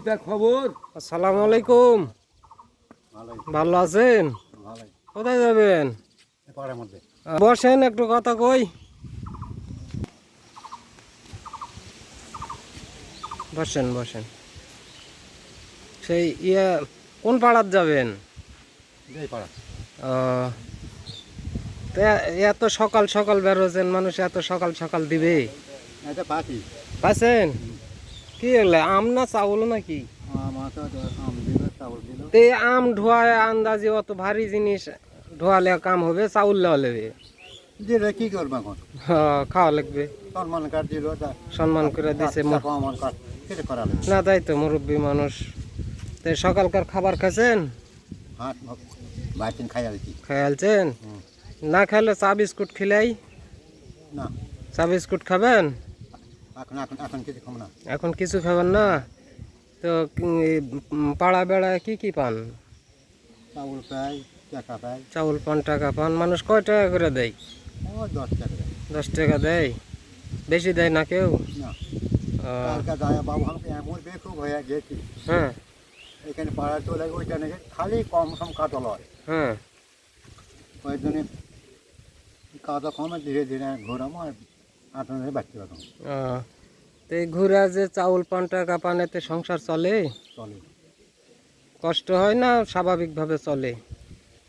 তা খবর? আসসালামু আলাইকুম। ভালো আছেন? কোথায় যাবেন? পাড়ার মধ্যে। আহ, বসেন একটু কথা কই। বসেন বসেন। সেই ইয়ে কোন পাড়ার যাবেন? আহ, এত সকাল সকাল বেরোছেন মানুষ এত সকাল সকাল দিবে। এটা পাখি। পাইছেন? কি হলে? আম না চাউল নাকি? তে আম ধোয়ায় আন্দাজে অত ভারী জিনিস ধোয়ালে কাম হবে চাউল লেওয়া লেবে দিলে কি করব এখন? হ্যাঁ, খাওয়া লাগবে। সম্মান কার্ড দিল সম্মান করে দিছে করা লাগবে। না তাই তো মুরব্বী মানুষ। তো সকালকার খাবার খাচ্ছেন খেয়ালছেন না খেলে চা বিস্কুট খেলাই? না। চা বিস্কুট খাবেন? এখন এখন এখন কিছু খাব না। এখন কিছু খাবেন না? তো পাড়া বেড়ায় কি কি পান? চাউল পাই টাকা পাই চাউল পান টাকা পান মানুষ কয় টাকা করে দেয়? ও দশ টাকা দেয়। দশ টাকা দেয়? বেশি দেয় না কেউ? না। ও, কালকে দায়া বাবু আমাকে এমন বেকুব হয়ে গেছি। হ্যাঁ। এখানে পাড়া চলে ওইটা নাকি খালি কম সম কাটল হয়। হ্যাঁ। ওই জন্য কাদা কমে ধীরে ধীরে ঘোরামো আর আপনাদের বাচ্চা রকম তো এই ঘুরে যে চাউল সংসার চলে? চলে। কষ্ট হয় না স্বাভাবিকভাবে চলে?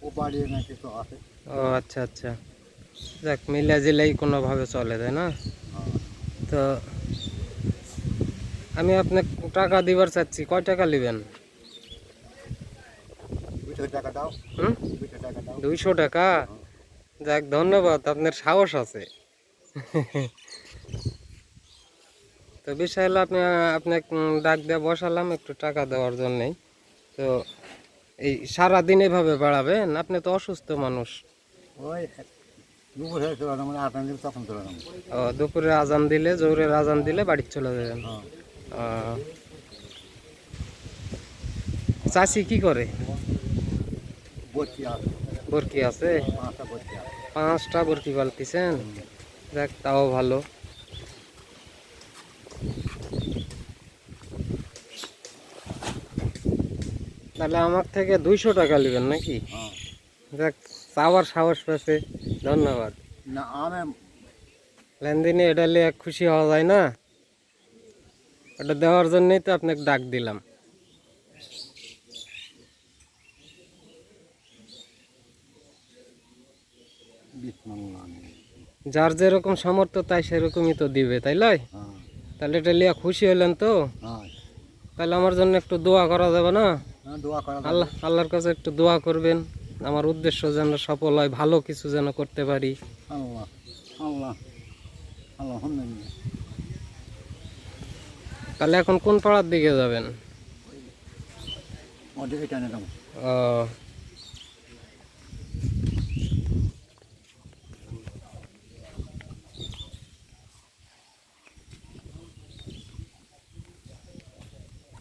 ও বাড়িয়ে না কিছু আছে ও আচ্ছা আচ্ছা। যাক মিলা জিলাই কোনোভাবে চলে তাই না? হ্যাঁ। তো আমি আপনাকে টাকা দিবার চাচ্ছি। কয় টাকা নেবেন দুইশো টাকা যাক ধন্যবাদ। আপনার সাহস আছে। তো বিষয় হলো আপনি আপনাকে ডাক দিয়ে বসালাম একটু টাকা দেওয়ার জন্যেই। তো এই সারাদিন এভাবে বাড়াবেন? আপনি তো অসুস্থ মানুষ। ওই দুপুর মানে তখন চলে যাব। ও, দুপুরে আজান দিলে জোরের আজান দিলে বাড়ি চলে যাবেন। হ্যাঁ। চাষি কি করে? বসছি আছে। বরকি আছে? পাঁচটা বরকি পালতিছেন দেখ তাও ভালো। তাহলে আমার থেকে দুইশো টাকা নেবেন নাকি? হ্যাঁ। দেখ চাওয়ার সাহস পেয়েছে ধন্যবাদ। না আমি লেনদেনে এটা নিয়ে খুশি হওয়া যায় না। ওটা দেওয়ার জন্যই তো আপনাকে ডাক দিলাম। মাংলা যার যেরকম সামর্থ্য তাই সেরকমই তো দিবে তাই লয়? হ্যাঁ। তাহলে এটা লিয়া খুশি হলেন তো? হ্যাঁ। তাহলে আমার জন্য একটু দোয়া করা যাবে না? হ্যাঁ। আল্লাহ আল্লাহর কাছে একটু দোয়া করবেন। আমার উদ্দেশ্য যেন সফল হয় ভালো কিছু যেন করতে পারি। তাহলে এখন কোন পাড়ার দিকে যাবেন? ও